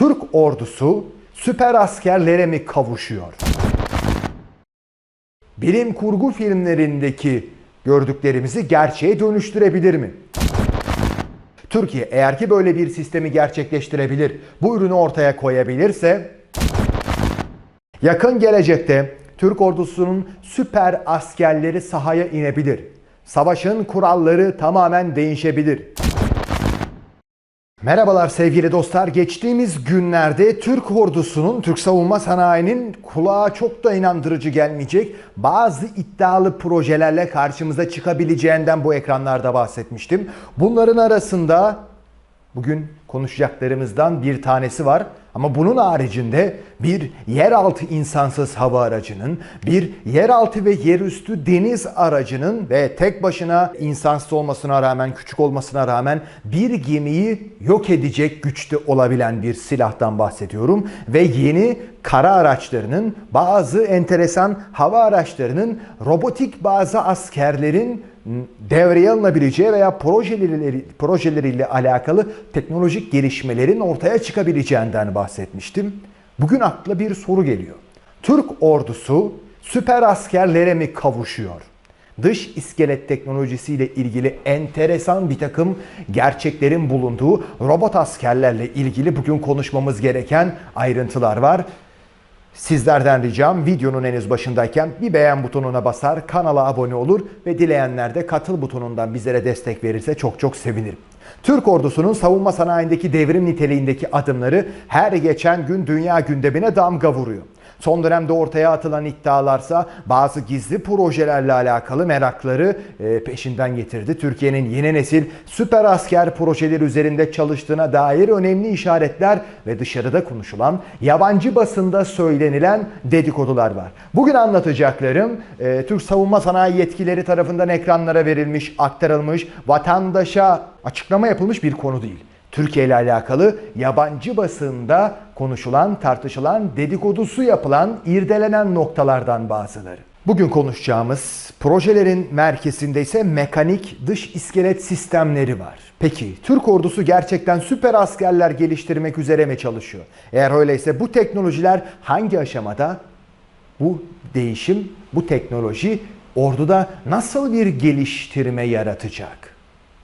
Türk ordusu süper askerlere mi kavuşuyor? Bilim kurgu filmlerindeki gördüklerimizi gerçeğe dönüştürebilir mi? Türkiye eğer ki böyle bir sistemi gerçekleştirebilir, bu ürünü ortaya koyabilirse yakın gelecekte Türk ordusunun süper askerleri sahaya inebilir. Savaşın kuralları tamamen değişebilir. Merhabalar sevgili dostlar. Geçtiğimiz günlerde Türk ordusunun, Türk savunma sanayinin kulağa çok da inandırıcı gelmeyecek bazı iddialı projelerle karşımıza çıkabileceğinden bu ekranlarda bahsetmiştim. Bunların arasında bugün konuşacaklarımızdan bir tanesi var. Ama bunun haricinde bir yeraltı insansız hava aracının, bir yeraltı ve yerüstü deniz aracının ve tek başına insansız olmasına rağmen, küçük olmasına rağmen bir gemiyi yok edecek güçte olabilen bir silahtan bahsediyorum. Ve yeni kara araçlarının, bazı enteresan hava araçlarının, robotik bazı askerlerin devreye alınabileceği veya projeleri, projeleriyle alakalı teknolojik gelişmelerin ortaya çıkabileceğinden bahsetmiştim. Bugün akla bir soru geliyor. Türk ordusu süper askerlere mi kavuşuyor? Dış iskelet teknolojisiyle ilgili enteresan bir takım gerçeklerin bulunduğu robot askerlerle ilgili bugün konuşmamız gereken ayrıntılar var. Sizlerden ricam videonun henüz başındayken bir beğen butonuna basar, kanala abone olur ve dileyenler de katıl butonundan bizlere destek verirse çok çok sevinirim. Türk ordusunun savunma sanayindeki devrim niteliğindeki adımları her geçen gün dünya gündemine damga vuruyor. Son dönemde ortaya atılan iddialarsa bazı gizli projelerle alakalı merakları e, peşinden getirdi. Türkiye'nin yeni nesil süper asker projeleri üzerinde çalıştığına dair önemli işaretler ve dışarıda konuşulan, yabancı basında söylenilen dedikodular var. Bugün anlatacaklarım e, Türk savunma sanayi yetkileri tarafından ekranlara verilmiş, aktarılmış, vatandaşa açıklama yapılmış bir konu değil. Türkiye ile alakalı yabancı basında konuşulan, tartışılan, dedikodusu yapılan, irdelenen noktalardan bazıları. Bugün konuşacağımız projelerin merkezinde ise mekanik dış iskelet sistemleri var. Peki Türk ordusu gerçekten süper askerler geliştirmek üzere mi çalışıyor? Eğer öyleyse bu teknolojiler hangi aşamada? Bu değişim, bu teknoloji orduda nasıl bir geliştirme yaratacak?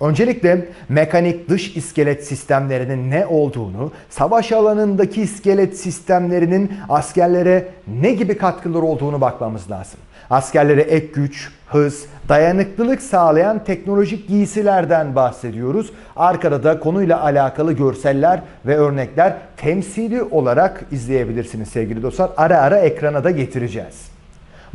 Öncelikle mekanik dış iskelet sistemlerinin ne olduğunu, savaş alanındaki iskelet sistemlerinin askerlere ne gibi katkıları olduğunu bakmamız lazım. Askerlere ek güç, hız, dayanıklılık sağlayan teknolojik giysilerden bahsediyoruz. Arkada da konuyla alakalı görseller ve örnekler temsili olarak izleyebilirsiniz sevgili dostlar. Ara ara ekrana da getireceğiz.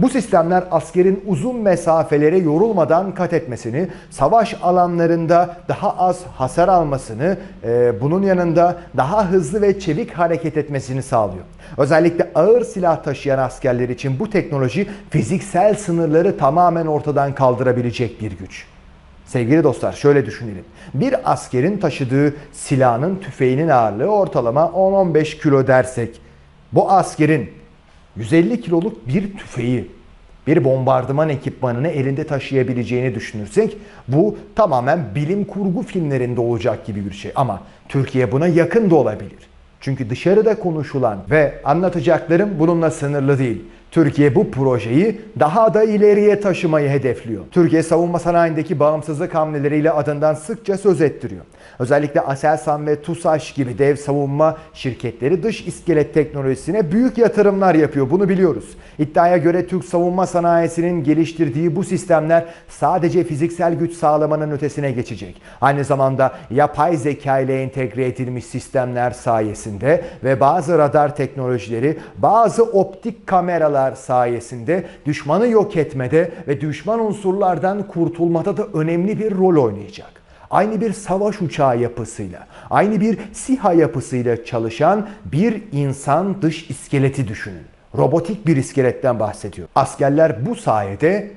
Bu sistemler askerin uzun mesafelere yorulmadan kat etmesini, savaş alanlarında daha az hasar almasını, e, bunun yanında daha hızlı ve çevik hareket etmesini sağlıyor. Özellikle ağır silah taşıyan askerler için bu teknoloji fiziksel sınırları tamamen ortadan kaldırabilecek bir güç. Sevgili dostlar şöyle düşünelim. Bir askerin taşıdığı silahın tüfeğinin ağırlığı ortalama 10-15 kilo dersek bu askerin 150 kiloluk bir tüfeği, bir bombardıman ekipmanını elinde taşıyabileceğini düşünürsek bu tamamen bilim kurgu filmlerinde olacak gibi bir şey. Ama Türkiye buna yakın da olabilir. Çünkü dışarıda konuşulan ve anlatacaklarım bununla sınırlı değil. Türkiye bu projeyi daha da ileriye taşımayı hedefliyor. Türkiye savunma sanayindeki bağımsızlık hamleleriyle adından sıkça söz ettiriyor. Özellikle Aselsan ve TUSAŞ gibi dev savunma şirketleri dış iskelet teknolojisine büyük yatırımlar yapıyor. Bunu biliyoruz. İddiaya göre Türk savunma sanayisinin geliştirdiği bu sistemler sadece fiziksel güç sağlamanın ötesine geçecek. Aynı zamanda yapay zeka ile entegre edilmiş sistemler sayesinde ve bazı radar teknolojileri, bazı optik kameralar sayesinde düşmanı yok etmede ve düşman unsurlardan kurtulmada da önemli bir rol oynayacak aynı bir savaş uçağı yapısıyla, aynı bir SİHA yapısıyla çalışan bir insan dış iskeleti düşünün. Robotik bir iskeletten bahsediyor. Askerler bu sayede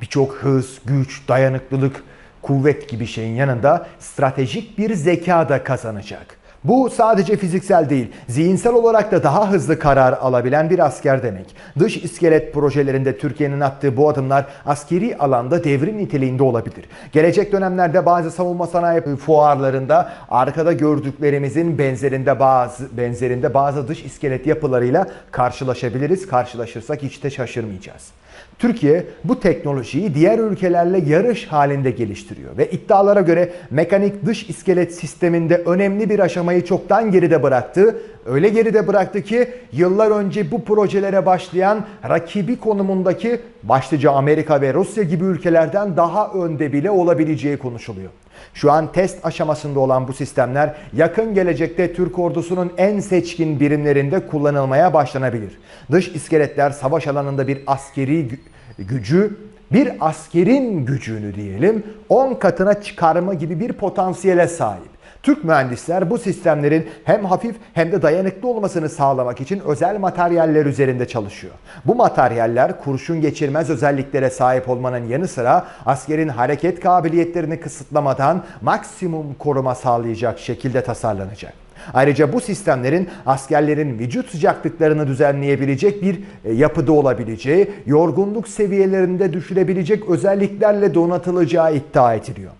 birçok hız, güç, dayanıklılık, kuvvet gibi şeyin yanında stratejik bir zeka da kazanacak. Bu sadece fiziksel değil, zihinsel olarak da daha hızlı karar alabilen bir asker demek. Dış iskelet projelerinde Türkiye'nin attığı bu adımlar askeri alanda devrim niteliğinde olabilir. Gelecek dönemlerde bazı savunma sanayi fuarlarında arkada gördüklerimizin benzerinde bazı benzerinde bazı dış iskelet yapılarıyla karşılaşabiliriz. Karşılaşırsak hiç de şaşırmayacağız. Türkiye bu teknolojiyi diğer ülkelerle yarış halinde geliştiriyor ve iddialara göre mekanik dış iskelet sisteminde önemli bir aşamayı çoktan geride bıraktı. Öyle geride bıraktı ki yıllar önce bu projelere başlayan rakibi konumundaki başlıca Amerika ve Rusya gibi ülkelerden daha önde bile olabileceği konuşuluyor. Şu an test aşamasında olan bu sistemler yakın gelecekte Türk ordusunun en seçkin birimlerinde kullanılmaya başlanabilir. Dış iskeletler savaş alanında bir askeri gücü bir askerin gücünü diyelim 10 katına çıkarma gibi bir potansiyele sahip. Türk mühendisler bu sistemlerin hem hafif hem de dayanıklı olmasını sağlamak için özel materyaller üzerinde çalışıyor. Bu materyaller kurşun geçirmez özelliklere sahip olmanın yanı sıra askerin hareket kabiliyetlerini kısıtlamadan maksimum koruma sağlayacak şekilde tasarlanacak. Ayrıca bu sistemlerin askerlerin vücut sıcaklıklarını düzenleyebilecek bir e, yapıda olabileceği, yorgunluk seviyelerinde düşürebilecek özelliklerle donatılacağı iddia ediliyor.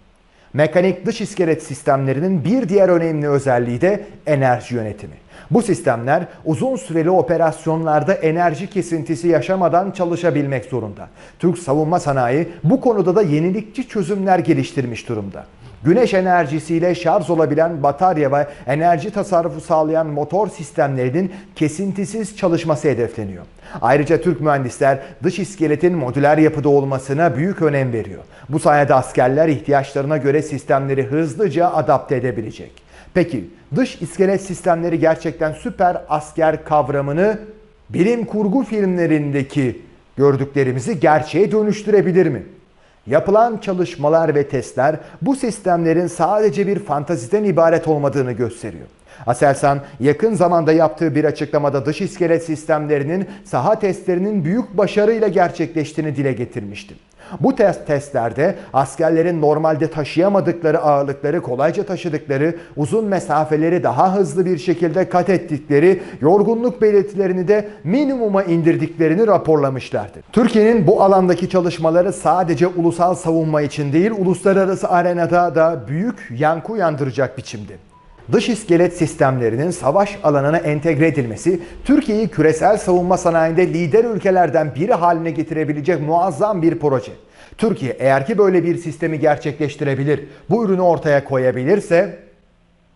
Mekanik dış iskelet sistemlerinin bir diğer önemli özelliği de enerji yönetimi. Bu sistemler uzun süreli operasyonlarda enerji kesintisi yaşamadan çalışabilmek zorunda. Türk savunma sanayi bu konuda da yenilikçi çözümler geliştirmiş durumda. Güneş enerjisiyle şarj olabilen batarya ve enerji tasarrufu sağlayan motor sistemlerinin kesintisiz çalışması hedefleniyor. Ayrıca Türk mühendisler dış iskeletin modüler yapıda olmasına büyük önem veriyor. Bu sayede askerler ihtiyaçlarına göre sistemleri hızlıca adapte edebilecek. Peki dış iskelet sistemleri gerçekten süper asker kavramını bilim kurgu filmlerindeki gördüklerimizi gerçeğe dönüştürebilir mi? Yapılan çalışmalar ve testler bu sistemlerin sadece bir fantaziden ibaret olmadığını gösteriyor. Aselsan yakın zamanda yaptığı bir açıklamada dış iskelet sistemlerinin saha testlerinin büyük başarıyla gerçekleştiğini dile getirmişti. Bu test testlerde askerlerin normalde taşıyamadıkları ağırlıkları kolayca taşıdıkları, uzun mesafeleri daha hızlı bir şekilde kat ettikleri, yorgunluk belirtilerini de minimuma indirdiklerini raporlamışlardı. Türkiye'nin bu alandaki çalışmaları sadece ulusal savunma için değil, uluslararası arenada da büyük yankı uyandıracak biçimde. Dış iskelet sistemlerinin savaş alanına entegre edilmesi, Türkiye'yi küresel savunma sanayinde lider ülkelerden biri haline getirebilecek muazzam bir proje. Türkiye eğer ki böyle bir sistemi gerçekleştirebilir, bu ürünü ortaya koyabilirse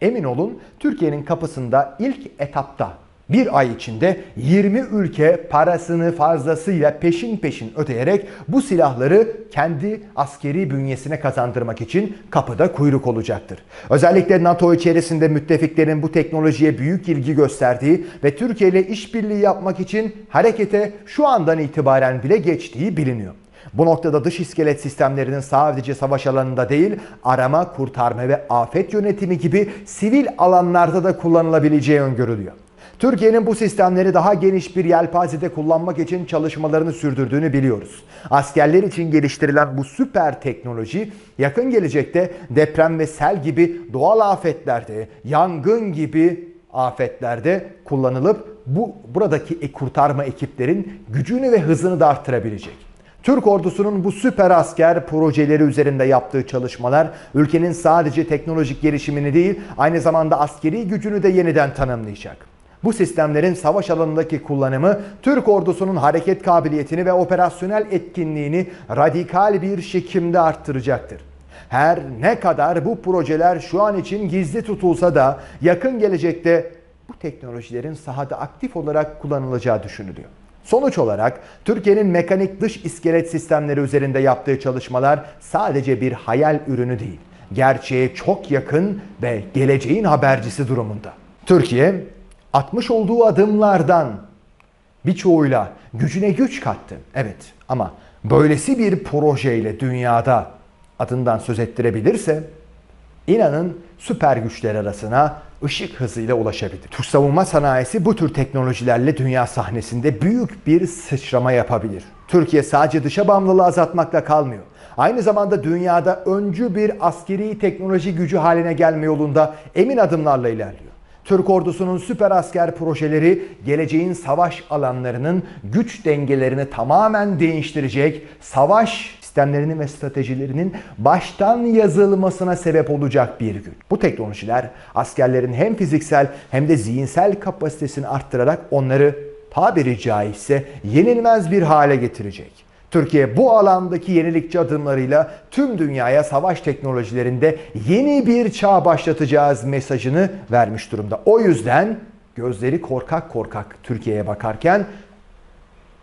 emin olun Türkiye'nin kapısında ilk etapta bir ay içinde 20 ülke parasını fazlasıyla peşin peşin ödeyerek bu silahları kendi askeri bünyesine kazandırmak için kapıda kuyruk olacaktır. Özellikle NATO içerisinde müttefiklerin bu teknolojiye büyük ilgi gösterdiği ve Türkiye ile işbirliği yapmak için harekete şu andan itibaren bile geçtiği biliniyor. Bu noktada dış iskelet sistemlerinin sadece savaş alanında değil, arama, kurtarma ve afet yönetimi gibi sivil alanlarda da kullanılabileceği öngörülüyor. Türkiye'nin bu sistemleri daha geniş bir yelpazede kullanmak için çalışmalarını sürdürdüğünü biliyoruz. Askerler için geliştirilen bu süper teknoloji yakın gelecekte deprem ve sel gibi doğal afetlerde, yangın gibi afetlerde kullanılıp bu buradaki kurtarma ekiplerin gücünü ve hızını da arttırabilecek. Türk ordusunun bu süper asker projeleri üzerinde yaptığı çalışmalar ülkenin sadece teknolojik gelişimini değil aynı zamanda askeri gücünü de yeniden tanımlayacak. Bu sistemlerin savaş alanındaki kullanımı Türk ordusunun hareket kabiliyetini ve operasyonel etkinliğini radikal bir şekilde arttıracaktır. Her ne kadar bu projeler şu an için gizli tutulsa da yakın gelecekte bu teknolojilerin sahada aktif olarak kullanılacağı düşünülüyor. Sonuç olarak Türkiye'nin mekanik dış iskelet sistemleri üzerinde yaptığı çalışmalar sadece bir hayal ürünü değil, gerçeğe çok yakın ve geleceğin habercisi durumunda. Türkiye atmış olduğu adımlardan birçoğuyla gücüne güç kattı. Evet ama böylesi bir projeyle dünyada adından söz ettirebilirse inanın süper güçler arasına ışık hızıyla ulaşabilir. Türk savunma sanayisi bu tür teknolojilerle dünya sahnesinde büyük bir sıçrama yapabilir. Türkiye sadece dışa bağımlılığı azaltmakla kalmıyor. Aynı zamanda dünyada öncü bir askeri teknoloji gücü haline gelme yolunda emin adımlarla ilerliyor. Türk ordusunun süper asker projeleri geleceğin savaş alanlarının güç dengelerini tamamen değiştirecek, savaş sistemlerinin ve stratejilerinin baştan yazılmasına sebep olacak bir gün. Bu teknolojiler askerlerin hem fiziksel hem de zihinsel kapasitesini arttırarak onları tabiri caizse yenilmez bir hale getirecek. Türkiye bu alandaki yenilikçi adımlarıyla tüm dünyaya savaş teknolojilerinde yeni bir çağ başlatacağız mesajını vermiş durumda. O yüzden gözleri korkak korkak Türkiye'ye bakarken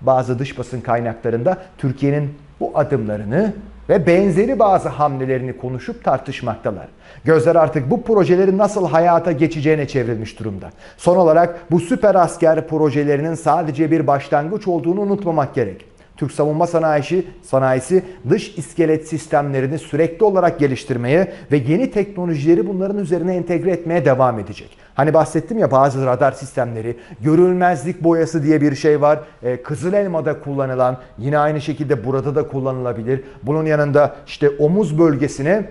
bazı dış basın kaynaklarında Türkiye'nin bu adımlarını ve benzeri bazı hamlelerini konuşup tartışmaktalar. Gözler artık bu projelerin nasıl hayata geçeceğine çevrilmiş durumda. Son olarak bu süper asker projelerinin sadece bir başlangıç olduğunu unutmamak gerek. Türk savunma sanayisi, sanayisi dış iskelet sistemlerini sürekli olarak geliştirmeye ve yeni teknolojileri bunların üzerine entegre etmeye devam edecek. Hani bahsettim ya bazı radar sistemleri, görülmezlik boyası diye bir şey var. Ee, Kızıl Elma'da kullanılan, yine aynı şekilde burada da kullanılabilir. Bunun yanında işte omuz bölgesine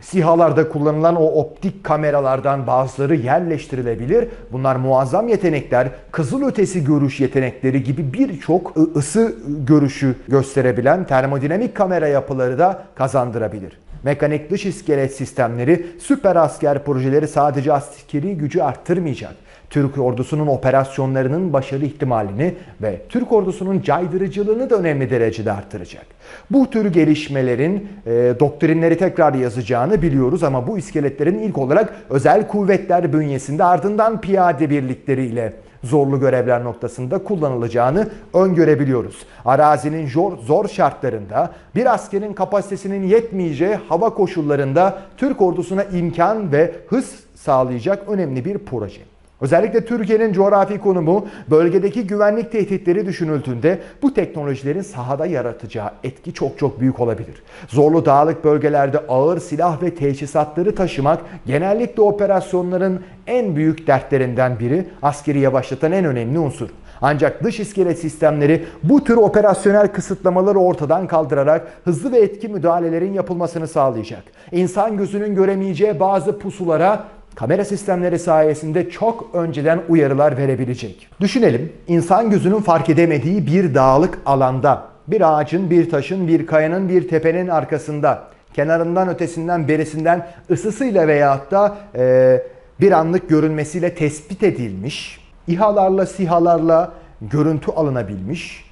SİHA'larda kullanılan o optik kameralardan bazıları yerleştirilebilir. Bunlar muazzam yetenekler, kızıl ötesi görüş yetenekleri gibi birçok ısı görüşü gösterebilen termodinamik kamera yapıları da kazandırabilir. Mekanik dış iskelet sistemleri süper asker projeleri sadece askeri gücü arttırmayacak. Türk ordusunun operasyonlarının başarı ihtimalini ve Türk ordusunun caydırıcılığını da önemli derecede arttıracak. Bu tür gelişmelerin e, doktrinleri tekrar yazacağını biliyoruz ama bu iskeletlerin ilk olarak özel kuvvetler bünyesinde ardından piyade birlikleriyle zorlu görevler noktasında kullanılacağını öngörebiliyoruz. Arazinin zor, zor şartlarında bir askerin kapasitesinin yetmeyeceği hava koşullarında Türk ordusuna imkan ve hız sağlayacak önemli bir proje. Özellikle Türkiye'nin coğrafi konumu, bölgedeki güvenlik tehditleri düşünüldüğünde bu teknolojilerin sahada yaratacağı etki çok çok büyük olabilir. Zorlu dağlık bölgelerde ağır silah ve teçhizatları taşımak genellikle operasyonların en büyük dertlerinden biri, askeri yavaşlatan en önemli unsur. Ancak dış iskelet sistemleri bu tür operasyonel kısıtlamaları ortadan kaldırarak hızlı ve etki müdahalelerin yapılmasını sağlayacak. İnsan gözünün göremeyeceği bazı pusulara kamera sistemleri sayesinde çok önceden uyarılar verebilecek. Düşünelim, insan gözünün fark edemediği bir dağlık alanda, bir ağacın, bir taşın, bir kayanın, bir tepenin arkasında, kenarından, ötesinden, berisinden ısısıyla veyahut da e, bir anlık görünmesiyle tespit edilmiş, İHA'larla, SİHA'larla görüntü alınabilmiş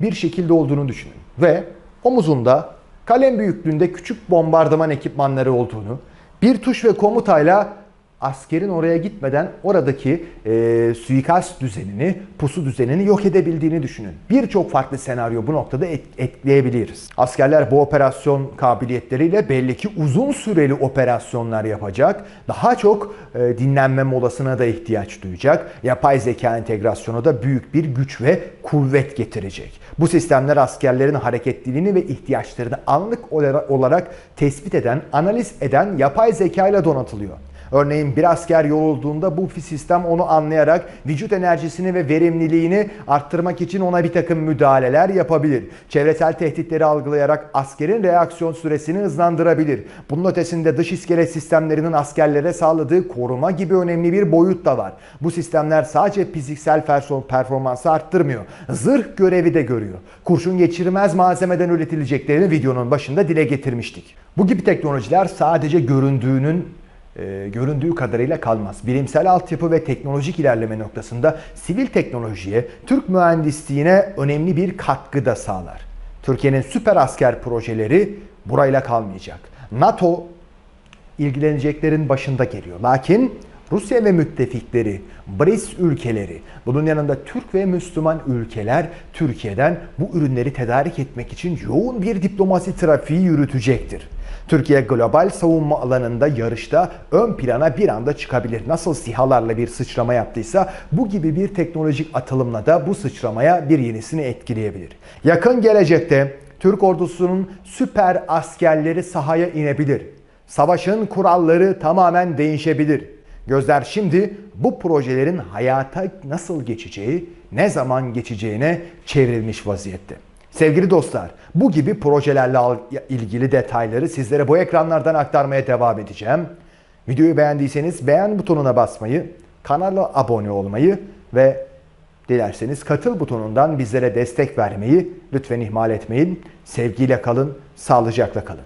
bir şekilde olduğunu düşünün. Ve omuzunda kalem büyüklüğünde küçük bombardıman ekipmanları olduğunu, bir tuş ve komutayla askerin oraya gitmeden oradaki e, suikast düzenini, pusu düzenini yok edebildiğini düşünün. Birçok farklı senaryo bu noktada et, etkileyebiliriz. Askerler bu operasyon kabiliyetleriyle belli ki uzun süreli operasyonlar yapacak. Daha çok e, dinlenme molasına da ihtiyaç duyacak. Yapay zeka entegrasyonu da büyük bir güç ve kuvvet getirecek. Bu sistemler askerlerin hareketliliğini ve ihtiyaçlarını anlık olarak tespit eden, analiz eden yapay zeka ile donatılıyor. Örneğin bir asker yorulduğunda bu sistem onu anlayarak vücut enerjisini ve verimliliğini arttırmak için ona bir takım müdahaleler yapabilir. Çevresel tehditleri algılayarak askerin reaksiyon süresini hızlandırabilir. Bunun ötesinde dış iskelet sistemlerinin askerlere sağladığı koruma gibi önemli bir boyut da var. Bu sistemler sadece fiziksel performansı arttırmıyor. Zırh görevi de görüyor. Kurşun geçirmez malzemeden üretileceklerini videonun başında dile getirmiştik. Bu gibi teknolojiler sadece göründüğünün e, göründüğü kadarıyla kalmaz. Bilimsel altyapı ve teknolojik ilerleme noktasında sivil teknolojiye, Türk mühendisliğine önemli bir katkı da sağlar. Türkiye'nin süper asker projeleri burayla kalmayacak. NATO ilgileneceklerin başında geliyor. Lakin Rusya ve müttefikleri, BRICS ülkeleri, bunun yanında Türk ve Müslüman ülkeler Türkiye'den bu ürünleri tedarik etmek için yoğun bir diplomasi trafiği yürütecektir. Türkiye global savunma alanında yarışta ön plana bir anda çıkabilir. Nasıl sihalarla bir sıçrama yaptıysa bu gibi bir teknolojik atılımla da bu sıçramaya bir yenisini etkileyebilir. Yakın gelecekte Türk ordusunun süper askerleri sahaya inebilir. Savaşın kuralları tamamen değişebilir. Gözler şimdi bu projelerin hayata nasıl geçeceği, ne zaman geçeceğine çevrilmiş vaziyette. Sevgili dostlar, bu gibi projelerle ilgili detayları sizlere bu ekranlardan aktarmaya devam edeceğim. Videoyu beğendiyseniz beğen butonuna basmayı, kanala abone olmayı ve dilerseniz katıl butonundan bizlere destek vermeyi lütfen ihmal etmeyin. Sevgiyle kalın, sağlıcakla kalın.